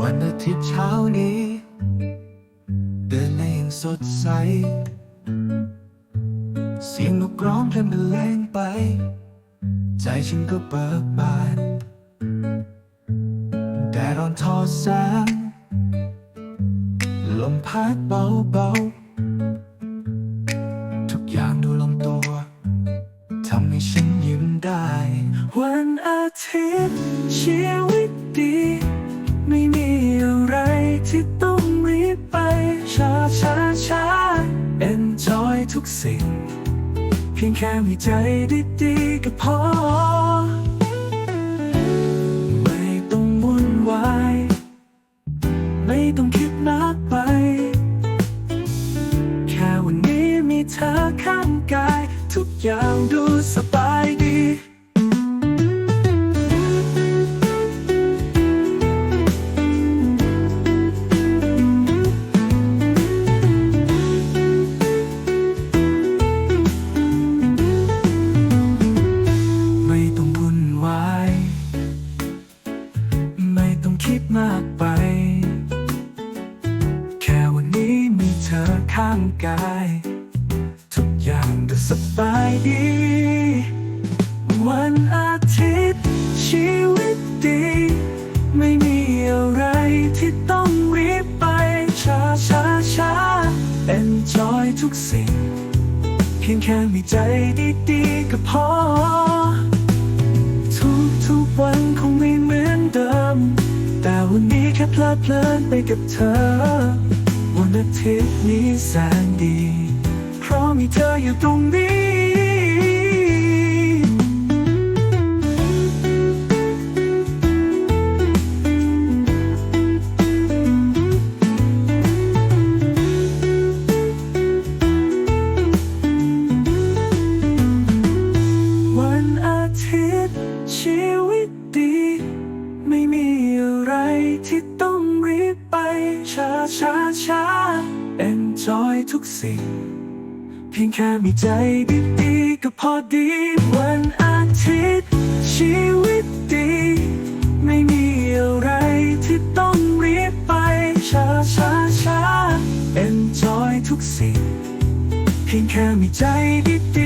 วันอาทิตย์เช้านี้ เดินในยังสดใส เสียงนกร้องเพลงบรรเลงไป ใจฉันก็เบิกบานแดดร้อนทอแสงลมพัดเบาๆ สิ่ง เพียงแค่มีใจดีๆก็พอ ไม่ต้องวุ่นวาย ไม่ต้องคิดมากไป แค่วันนี้มีเธอข้างกาย ทุกอย่างดูสบายดี มากไป แค่วันนี้มีเธอข้างกาย ทุกอย่างดูสบายดี วันอาทิตย์ชีวิตดี ไม่มีอะไรที่ต้องรีบไป ช้าช้าช้า enjoy ทุกสิ่ง เพียงแค่มีใจดีๆก็พอ พลิดเพลินไปกับเธอ วันอาทิตย์นี้แสนดี เพราะมีเธออยู่ตรงนี้วันอาทิตย์ชีว ช้าช้าช้า enjoy ทุกสิ่ง เพียงแค่มีใจดีๆก็พอดี วันอาทิตย์ ชีวิตดี ไม่มีอะไรที่ต้องรีบไป ช้าช้าช้า enjoy ทุกสิ่ง เพียงแค่มีใจดีๆ